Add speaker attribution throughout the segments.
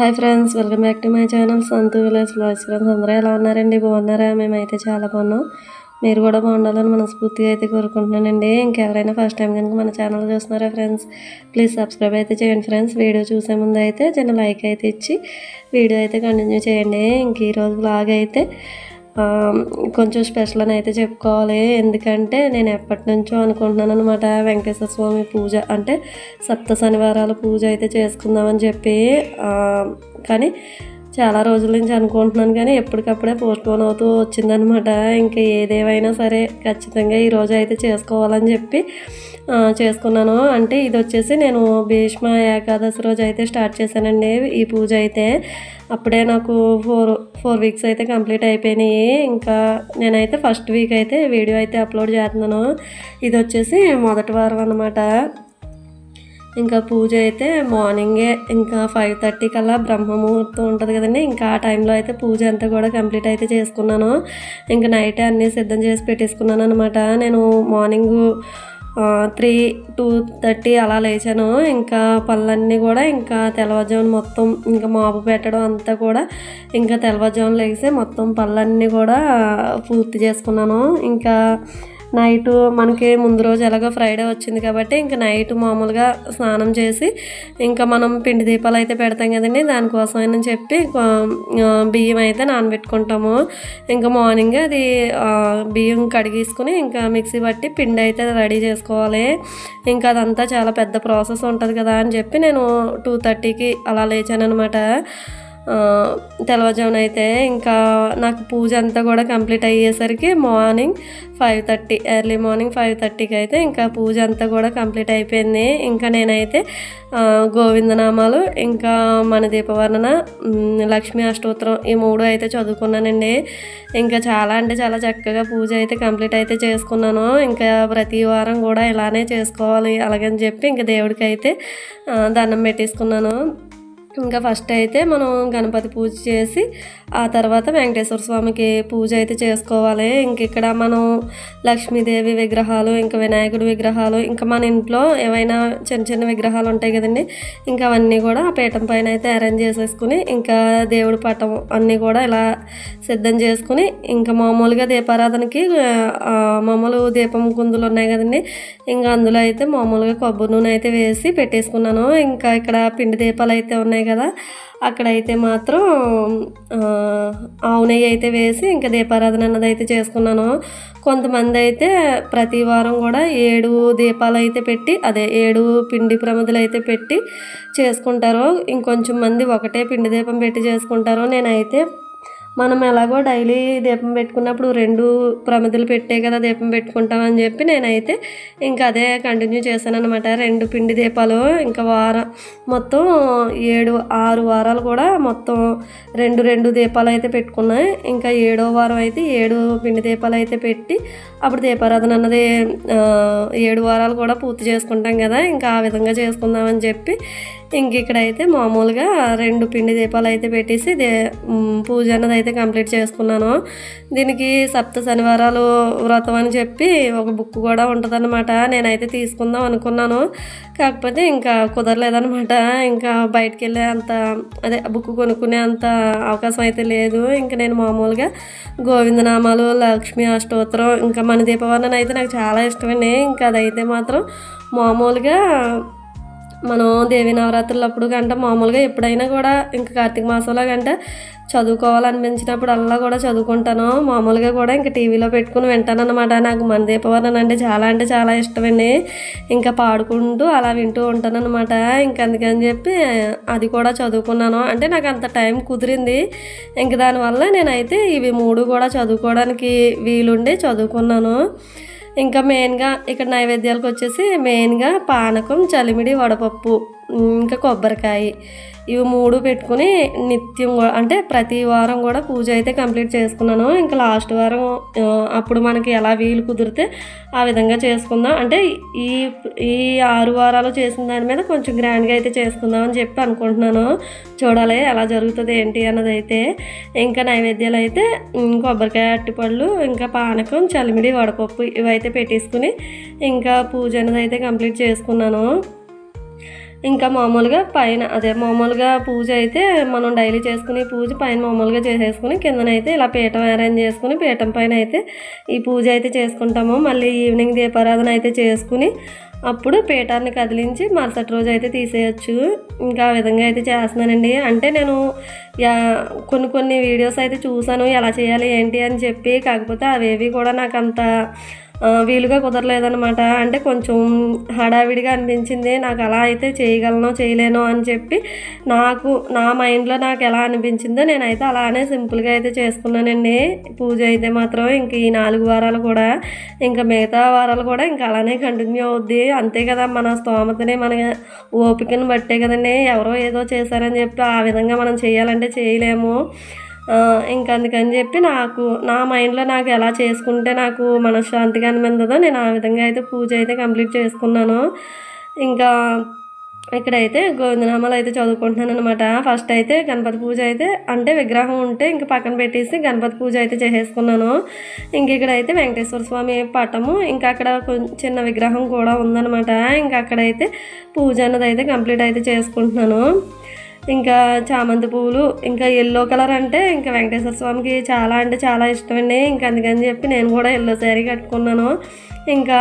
Speaker 1: Hi friends welcome back to my channel Santu village blogs friends అందరూ ఎలా ఉన్నారండి? బాగున్నారా? మేమైతే చాలా బాగున్నాం. మీరు కూడా బాగుండాలని మనస్ఫూర్తిగా అయితే కోరుకుంటున్నానండి. ఇంకెవరైనా ఫస్ట్ టైం కనుక మన ఛానల్ చూస్తున్నారా ఫ్రెండ్స్ ప్లీజ్ సబ్స్క్రైబ్ అయితే చేయండి ఫ్రెండ్స్ వీడియో చూసే ముందు అయితే చిన్న లైక్ అయితే ఇచ్చి వీడియో అయితే కంటిన్యూ చేయండి. ఇంక ఈరోజు బ్లాగ్ అయితే కొంచెం స్పెషల్ అని అయితే చెప్పుకోవాలి. ఎందుకంటే నేను ఎప్పటి నుంచో అనుకుంటున్నాను అనమాట వెంకటేశ్వర స్వామి పూజ. అంటే సప్త శనివారాల పూజ అయితే చేసుకుందామని చెప్పి. కానీ చాలా రోజుల నుంచి అనుకుంటున్నాను కానీ ఎప్పటికప్పుడే పోస్ట్ పోన్ అవుతూ వచ్చిందనమాట ఇంకా ఏదేవైనా సరే ఖచ్చితంగా ఈరోజు అయితే చేసుకోవాలని చెప్పి చేసుకున్నాను. అంటే ఇది వచ్చేసి నేను భీష్మ ఏకాదశి రోజు అయితే స్టార్ట్ చేశానండి. ఈ పూజ అయితే అప్పుడే నాకు ఫోర్ ఫోర్ వీక్స్ అయితే కంప్లీట్ అయిపోయినాయి. ఇంకా నేనైతే ఫస్ట్ వీక్ అయితే వీడియో అయితే అప్లోడ్ చేస్తున్నాను. ఇది వచ్చేసి మొదటి వారం అనమాట ఇంకా పూజ అయితే మార్నింగే ఇంకా ఫైవ్ థర్టీ కల్లా బ్రహ్మముహూర్తం ఉంటుంది కదండి. ఇంకా ఆ టైంలో అయితే పూజ అంతా కూడా కంప్లీట్ అయితే చేసుకున్నాను. ఇంకా నైట్ అన్నీ సిద్ధం చేసి పెట్టేసుకున్నాను అనమాట నేను మార్నింగ్ త్రీ టూ థర్టీ అలా లేచాను. ఇంకా పళ్ళన్నీ కూడా ఇంకా తెల్లవారుజామున మొత్తం ఇంకా మాపు పెట్టడం అంతా కూడా ఇంకా తెల్లవారుజామున లేచి మొత్తం పళ్ళన్నీ కూడా పూర్తి చేసుకున్నాను. ఇంకా నైట్ మనకి ముందు రోజు ఎలాగో ఫ్రైడే వచ్చింది కాబట్టి ఇంకా నైట్ మామూలుగా స్నానం చేసి ఇంకా మనం పిండి దీపాలు అయితే పెడతాం కదండి. దానికోసం అని చెప్పి బియ్యం అయితే నానబెట్టుకుంటాము. ఇంకా మార్నింగ్ అది బియ్యం కడిగేసుకుని ఇంకా మిక్సీ పట్టి పిండి అయితే రెడీ చేసుకోవాలి. ఇంకా అదంతా చాలా పెద్ద ప్రాసెస్ ఉంటుంది కదా అని చెప్పి నేను టూ థర్టీకి అలా లేచాను అనమాట తెల్లవారుజామున అయితే ఇంకా నాకు పూజ అంతా కూడా కంప్లీట్ అయ్యేసరికి morning five thirty early morning five థర్టీకి అయితే ఇంకా పూజ అంతా కూడా కంప్లీట్ అయిపోయింది. ఇంకా నేనైతే గోవిందనామాలు ఇంకా మన దీపవర్ణన లక్ష్మీ అష్టోత్తరం ఈ మూడు అయితే చదువుకున్నానండి. ఇంకా చాలా అంటే చాలా చక్కగా పూజ అయితే కంప్లీట్ అయితే చేసుకున్నాను. ఇంకా ప్రతి వారం కూడా ఇలానే చేసుకోవాలి అలాగని చెప్పి ఇంకా దేవుడికి అయితే దండం పెట్టేసుకున్నాను. ఇంకా ఫస్ట్ అయితే మనం గణపతి పూజ చేసి ఆ తర్వాత వెంకటేశ్వర స్వామికి పూజ అయితే చేసుకోవాలి. ఇంక ఇక్కడ మనం లక్ష్మీదేవి విగ్రహాలు ఇంకా వినాయకుడి విగ్రహాలు ఇంకా మన ఇంట్లో ఏవైనా చిన్న చిన్న విగ్రహాలు ఉంటాయి కదండి ఇంకా అవన్నీ కూడా ఆ పీఠం పైన అయితే అరేంజ్ చేసేసుకుని ఇంకా దేవుడి పటం అన్నీ కూడా ఇలా సిద్ధం చేసుకుని ఇంకా మామూలుగా దీపారాధనకి మామూలు దీపం కుందులు ఉన్నాయి కదండి ఇంకా అందులో అయితే మామూలుగా కొబ్బరి నూనె అయితే వేసి పెట్టేసుకున్నాను. ఇంకా ఇక్కడ పిండి దీపాలు అయితే ఉన్నాయి కదా. అక్కడైతే మాత్రం ఆవు నెయ్యి అయితే వేసి ఇంకా దీపారాధన అన్నది అయితే చేసుకున్నాను. కొంతమంది అయితే ప్రతి వారం కూడా ఏడు దీపాలు అయితే పెట్టి అదే ఏడు పిండి ప్రమిదలు అయితే పెట్టి చేసుకుంటారు. ఇంకొంచెం మంది ఒకటే పిండి దీపం పెట్టి చేసుకుంటారు. నేనైతే మనం ఎలాగో డైలీ దీపం పెట్టుకున్నప్పుడు రెండు ప్రమిదలు పెట్టే కదా దీపం పెట్టుకుంటామని చెప్పి నేనైతే ఇంకా అదే కంటిన్యూ చేశాను అనమాట రెండు పిండి దీపాలు ఇంకా వారం మొత్తం ఏడు ఆరు వారాలు కూడా మొత్తం రెండు రెండు దీపాలు అయితే పెట్టుకున్నాయి. ఇంకా ఏడో వారం అయితే ఏడు పిండి దీపాలు అయితే పెట్టి అప్పుడు దీపారాధన అన్నది ఏడు వారాలు కూడా పూర్తి చేసుకుంటాం కదా ఇంకా ఆ విధంగా చేసుకుందామని చెప్పి ఇంక ఇక్కడైతే మామూలుగా రెండు పిండి దీపాలు అయితే పెట్టేసి దే పూజ అన్నది అయితే కంప్లీట్ చేసుకున్నాను. దీనికి సప్త శనివారాలు వ్రతం అని చెప్పి ఒక బుక్ కూడా ఉంటుందన్నమాట. నేనైతే తీసుకుందాం అనుకున్నాను. కాకపోతే ఇంకా కుదరలేదనమాట ఇంకా బయటికి వెళ్ళే అంత అదే బుక్ కొనుక్కునే అంత అవకాశం అయితే లేదు. ఇంకా నేను మామూలుగా గోవిందనామాలు లక్ష్మీ అష్టోత్తరం ఇంకా మన దీపవర్ణన అయితే నాకు చాలా ఇష్టమండి. ఇంకా అదైతే మాత్రం మామూలుగా మనం దేవి నవరాత్రులు అప్పుడు కంటే మామూలుగా ఎప్పుడైనా కూడా ఇంకా కార్తీక మాసంలో కంటే చదువుకోవాలనిపించినప్పుడు అలా కూడా చదువుకుంటాను. మామూలుగా కూడా ఇంకా టీవీలో పెట్టుకుని వింటాను అనమాట నాకు మందీపవర్ణ అంటే చాలా అంటే చాలా ఇష్టమండి. ఇంకా పాడుకుంటూ అలా వింటూ ఉంటాను అనమాట ఇంకా అందుకని చెప్పి అది కూడా చదువుకున్నాను. అంటే నాకు అంత టైం కుదిరింది. ఇంక దానివల్ల నేనైతే ఇవి మూడు కూడా చదువుకోవడానికి వీలుండి చదువుకున్నాను. ఇంకా మెయిన్గా ఇక్కడ నైవేద్యాలకు వచ్చేసి మెయిన్గా పానకం చలిమిడి వడపప్పు. ఇంకా కొబ్బరికాయ ఇవి మూడు పెట్టుకుని నిత్యం కూడా అంటే ప్రతి వారం కూడా పూజ అయితే కంప్లీట్ చేసుకున్నాను. ఇంకా లాస్ట్ వారం అప్పుడు మనకి ఎలా వీలు కుదిరితే ఆ విధంగా చేసుకుందాం. అంటే ఈ ఈ ఆరు వారాలు చేసిన దాని మీద కొంచెం గ్రాండ్గా అయితే చేసుకుందాం అని చెప్పి అనుకుంటున్నాను. చూడాలి ఎలా జరుగుతుంది ఏంటి అన్నది అయితే ఇంకా నైవేద్యాలు అయితే కొబ్బరికాయ అట్టిపళ్ళు ఇంకా పానకం చలిమిడి వడపప్పు ఇవైతే పెట్టేసుకుని ఇంకా పూజ అనేది అయితే కంప్లీట్ చేసుకున్నాను. ఇంకా మామూలుగా పైన అదే మామూలుగా పూజ అయితే మనం డైలీ చేసుకునే పూజ పైన మామూలుగా చేసేసుకుని కిందనైతే ఇలా పీఠం అరేంజ్ చేసుకుని పీఠం పైన అయితే ఈ పూజ అయితే చేసుకుంటాము. మళ్ళీ ఈవినింగ్ దీపారాధన అయితే చేసుకుని అప్పుడు పీఠాన్ని కదిలించి మరుసటి రోజు అయితే తీసేయచ్చు. ఇంకా ఆ విధంగా అయితే చేస్తున్నానండి. అంటే నేను యా కొన్ని కొన్ని వీడియోస్ అయితే చూసాను. ఎలా చేయాలి ఏంటి అని చెప్పి కాకపోతే అవేవి కూడా నాకు అంత వీలుగా కుదరలేదనమాట అంటే కొంచెం హడావిడిగా అనిపించింది. నాకు అలా అయితే చేయగలను చేయలేను అని చెప్పి నాకు నా మైండ్లో నాకు ఎలా అనిపించిందో నేనైతే అలానే సింపుల్గా అయితే చేసుకున్నానండి. పూజ అయితే మాత్రం ఇంక ఈ నాలుగు వారాలు కూడా ఇంకా మిగతా వారాలు కూడా ఇంకా అలానే కంటిన్యూ అవుద్ది. అంతే కదా మన స్తోమతని మన ఓపికను బట్టే కదండి. ఎవరో ఏదో చేశారని చెప్పి ఆ విధంగా మనం చేయాలంటే చేయలేము. ఇంకా అందుకని చెప్పి నాకు నా మైండ్లో నాకు ఎలా చేసుకుంటే నాకు మనశ్శాంతిగా అనిపిందో నేను ఆ విధంగా అయితే పూజ అయితే కంప్లీట్ చేసుకున్నాను. ఇంకా ఇక్కడైతే గోవిందనామాలు అయితే చదువుకుంటున్నాను అనమాట ఫస్ట్ అయితే గణపతి పూజ అయితే అంటే విగ్రహం ఉంటే ఇంక పక్కన పెట్టేసి గణపతి పూజ అయితే చేసేసుకున్నాను. ఇంక ఇక్కడైతే వెంకటేశ్వర స్వామి పటము ఇంకా అక్కడ చిన్న విగ్రహం కూడా ఉందన్నమాట. ఇంకా అక్కడైతే పూజ అన్నది అయితే కంప్లీట్ అయితే చేసుకుంటున్నాను. ఇంకా చామంతి పువ్వులు ఇంకా ఎల్లో కలర్ అంటే ఇంకా వెంకటేశ్వర స్వామికి చాలా అంటే చాలా ఇష్టమండి. ఇంకా అందుకని చెప్పి నేను కూడా ఎల్లో శారీ కట్టుకున్నాను. ఇంకా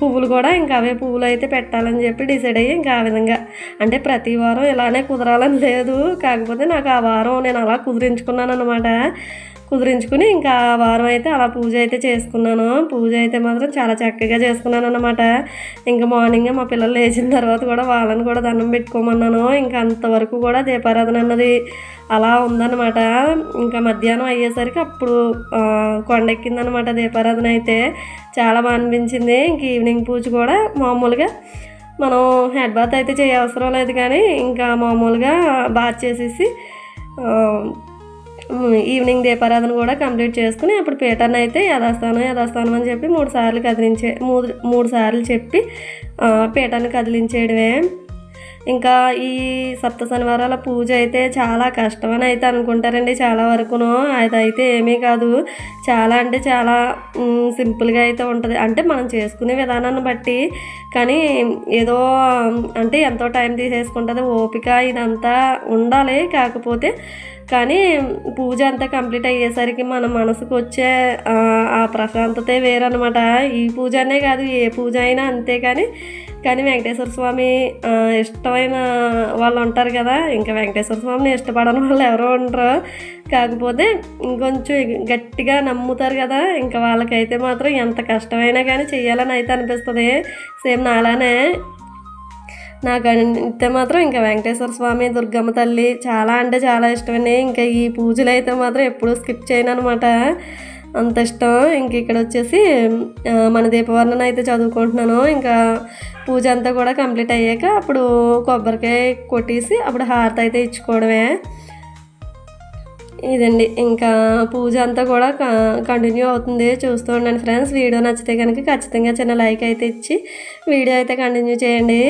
Speaker 1: పువ్వులు కూడా ఇంకా అవే పువ్వులు అయితే పెట్టాలని చెప్పి డిసైడ్ అయ్యి ఇంకా ఆ విధంగా అంటే ప్రతి వారం ఇలానే కుదరాలని లేదు. కాకపోతే నాకు ఆ వారం నేను అలా కుదిరించుకున్నాను అనమాట కుదిరించుకుని ఇంకా వారం అయితే అలా పూజ అయితే చేసుకున్నాను. పూజ అయితే మాత్రం చాలా చక్కగా చేసుకున్నాను అనమాట ఇంకా మార్నింగ్ మా పిల్లలు లేచిన తర్వాత కూడా వాళ్ళని కూడా దండం పెట్టుకోమన్నాను. ఇంకా అంతవరకు కూడా దీపారాధన అన్నది అలా ఉందన్నమాట. ఇంకా మధ్యాహ్నం అయ్యేసరికి అప్పుడు కొండెక్కిందనమాట దీపారాధన అయితే. చాలా బాగా అనిపించింది. ఇంక ఈవినింగ్ పూజ కూడా మామూలుగా మనం హెడ్ బాత్ అయితే చేయవసరం లేదు కానీ ఇంకా మామూలుగా బాత్ చేసేసి ఈవినింగ్ దీపారాధన కూడా కంప్లీట్ చేసుకుని అప్పుడు పీటర్ని అయితే యథాస్థానం యథాస్థానం అని చెప్పి మూడు సార్లు కదిలించే మూడు మూడు సార్లు చెప్పి పీటర్ని కదిలించేయడమే. ఇంకా ఈ సప్త శనివారాల పూజ అయితే చాలా కష్టమని అయితే అనుకుంటారండి చాలా వరకును. అదైతే ఏమీ కాదు. చాలా అంటే చాలా సింపుల్గా అయితే ఉంటుంది. అంటే మనం చేసుకునే విధానాన్ని బట్టి. కానీ ఏదో అంటే ఎంతో టైం తీసేసుకుంటుంది. ఓపిక ఇదంతా ఉండాలి కాకపోతే. కానీ పూజ అంతా కంప్లీట్ అయ్యేసరికి మన మనసుకు వచ్చే ఆ, ఆ ప్రశాంతతే వేరనమాట ఈ పూజ అనే కాదు ఏ పూజ అయినా అంతే కానీ కానీ వెంకటేశ్వర స్వామి ఇష్టమైన వాళ్ళు ఉంటారు కదా ఇంకా వెంకటేశ్వర స్వామిని ఇష్టపడని వాళ్ళు ఎవరో ఉండరు. కాకపోతే ఇంకొంచెం గట్టిగా నమ్ముతారు కదా ఇంకా వాళ్ళకైతే మాత్రం ఎంత కష్టమైనా కానీ చేయాలని అయితే అనిపిస్తుంది. సేమ్ నాలానే నాకు అయితే మాత్రం ఇంకా వెంకటేశ్వర స్వామి దుర్గమ్మ తల్లి చాలా అంటే చాలా ఇష్టమండి. ఇంకా ఈ పూజలు అయితే మాత్రం ఎప్పుడూ స్కిప్ చేయను అనమాట అంత ఇష్టం. ఇంక ఇక్కడ వచ్చేసి మన దీపవర్ణన అయితే చదువుకుంటున్నాను. ఇంకా పూజ అంతా కూడా కంప్లీట్ అయ్యాక అప్పుడు కొబ్బరికాయ కొట్టేసి అప్పుడు హారతి అయితే ఇచ్చుకోవడమే. ఇదండి. ఇంకా పూజ అంతా కూడా కంటిన్యూ అవుతుంది. చూస్తూ ఉండండి ఫ్రెండ్స్. వీడియో నచ్చితే కనుక ఖచ్చితంగా చిన్న లైక్ అయితే ఇచ్చి వీడియో అయితే కంటిన్యూ చేయండి.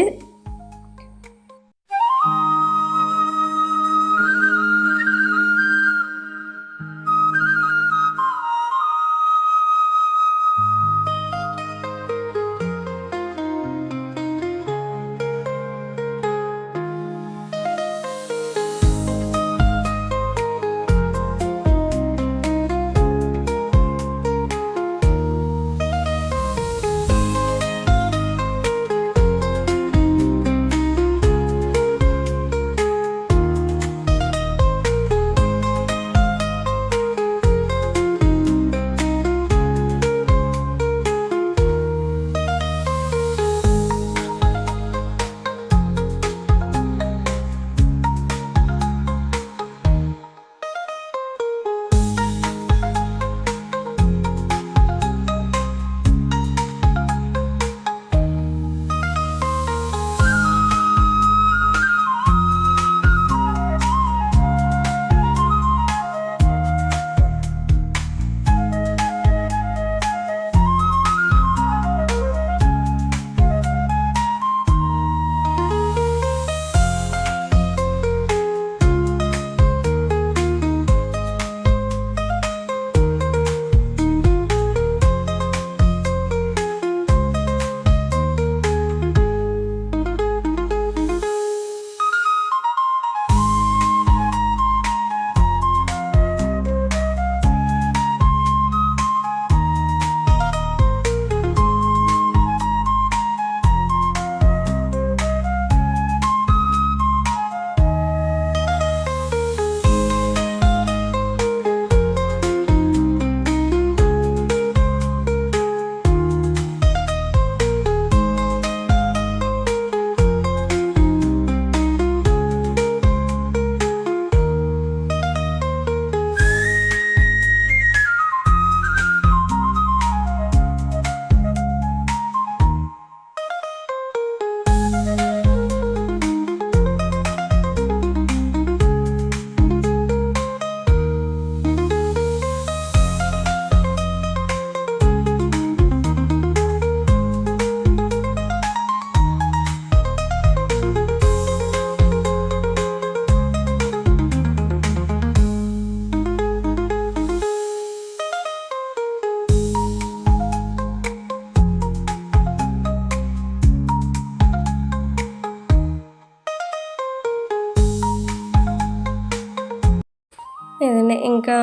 Speaker 1: ఇంకా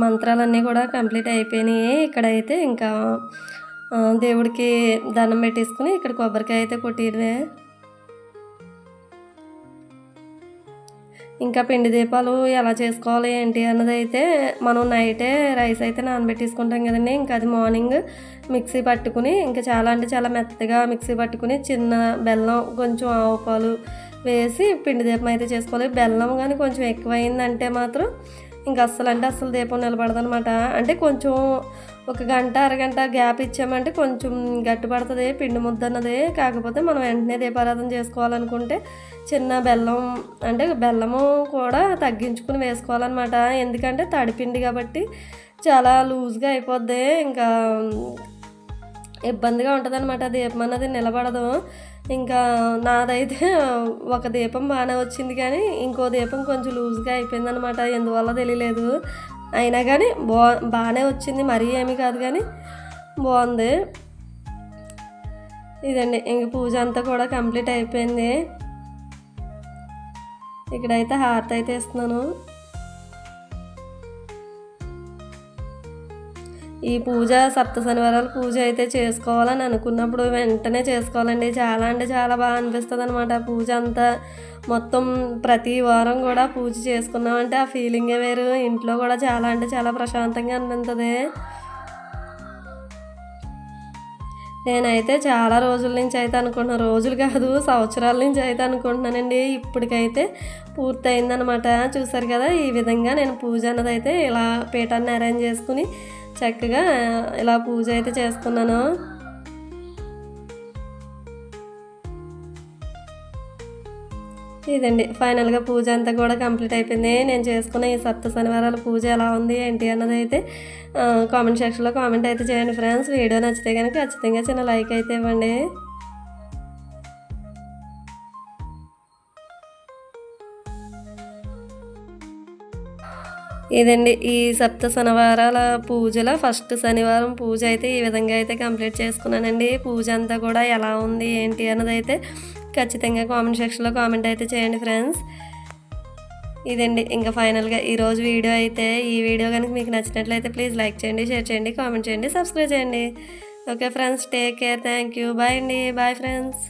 Speaker 1: మంత్రాలన్నీ కూడా కంప్లీట్ అయిపోయినాయి. ఇక్కడైతే ఇంకా దేవుడికి దండం పెట్టేసుకుని ఇక్కడ కొబ్బరికాయ అయితే కొట్టిరే ఇంకా పిండి దీపాలు ఎలా చేసుకోవాలి ఏంటి అన్నది అయితే మనం నైటే రైస్ అయితే నానబెట్టేసుకుంటాం కదండి. ఇంకా అది మార్నింగ్ మిక్సీ పట్టుకుని ఇంకా చాలా అంటే చాలా మెత్తగా మిక్సీ పట్టుకుని చిన్న బెల్లం కొంచెం ఆవు పాలు వేసి పిండి దీపం అయితే చేసుకోవాలి. బెల్లం కానీ కొంచెం ఎక్కువైందంటే మాత్రం ఇంకా అస్సలు అంటే అస్సలు దీపం నిలబడదనమాట అంటే కొంచెం ఒక గంట అరగంట గ్యాప్ ఇచ్చామంటే కొంచెం గట్టిపడుతుంది పిండి ముద్ద అన్నది కాకపోతే మనం వెంటనే దీపారాధన చేసుకోవాలనుకుంటే చిన్న బెల్లం అంటే బెల్లము కూడా తగ్గించుకుని వేసుకోవాలన్నమాట. ఎందుకంటే తడిపిండి కాబట్టి చాలా లూజ్గా అయిపోద్ది. ఇంకా ఇబ్బందిగా ఉంటుంది అనమాట దీపం అన్నది నిలబడదు. ఇంకా నాదైతే ఒక దీపం బాగానే వచ్చింది కానీ ఇంకో దీపం కొంచెం లూజ్గా అయిపోయింది అనమాట ఎందువల్ల తెలియలేదు అయినా కానీ బా బాగానే వచ్చింది. మరీ ఏమీ కాదు కానీ బాగుంది. ఇదండి. ఇంక పూజ అంతా కూడా కంప్లీట్ అయిపోయింది. ఇక్కడైతే హారతి అయితే ఇస్తున్నాను. ఈ పూజ సప్త శనివారాలు పూజ అయితే చేసుకోవాలని అనుకున్నప్పుడు వెంటనే చేసుకోవాలండి. చాలా అంటే చాలా బాగా అనిపిస్తుంది అనమాట పూజ అంతా. మొత్తం ప్రతి వారం కూడా పూజ చేసుకున్నామంటే ఆ ఫీలింగే వేరు. ఇంట్లో కూడా చాలా అంటే చాలా ప్రశాంతంగా అనిపిస్తుంది. నేనైతే చాలా రోజుల నుంచి అయితే అనుకుంటున్నాను రోజులు కాదు సంవత్సరాల నుంచి అయితే అనుకుంటున్నానండి. ఇప్పటికైతే పూర్తయిందనమాట చూసారు కదా ఈ విధంగా నేను పూజ అన్నది అయితే ఇలా పీఠాన్ని అరేంజ్ చేసుకుని చక్కగా ఇలా పూజ అయితే చేసుకున్నాను ఇదండి ఫైనల్గా పూజ అంతా కూడా కంప్లీట్ అయిపోయింది. నేను చేసుకున్న ఈ సప్త శనివారాల పూజ ఎలా ఉంది ఏంటి అన్నది అయితే కామెంట్ సెక్షన్లో కామెంట్ అయితే చేయండి ఫ్రెండ్స్. వీడియో నచ్చితే కనుక ఖచ్చితంగా చిన్న లైక్ అయితే ఇవ్వండి. ఇదండి ఈ సప్త శనివారాల పూజల ఫస్ట్ శనివారం పూజ అయితే ఈ విధంగా అయితే కంప్లీట్ చేసుకున్నానండి. పూజ అంతా కూడా ఎలా ఉంది ఏంటి అన్నది అయితే ఖచ్చితంగా కామెంట్ సెక్షన్లో కామెంట్ అయితే చేయండి ఫ్రెండ్స్. ఇదండి ఇంకా ఫైనల్గా ఈరోజు వీడియో అయితే ఈ వీడియో కనుక మీకు నచ్చినట్లయితే ప్లీజ్ లైక్ చేయండి షేర్ చేయండి కామెంట్ చేయండి సబ్స్క్రైబ్ చేయండి. Okay friends take care thank you. Bye అండి బాయ్ ఫ్రెండ్స్.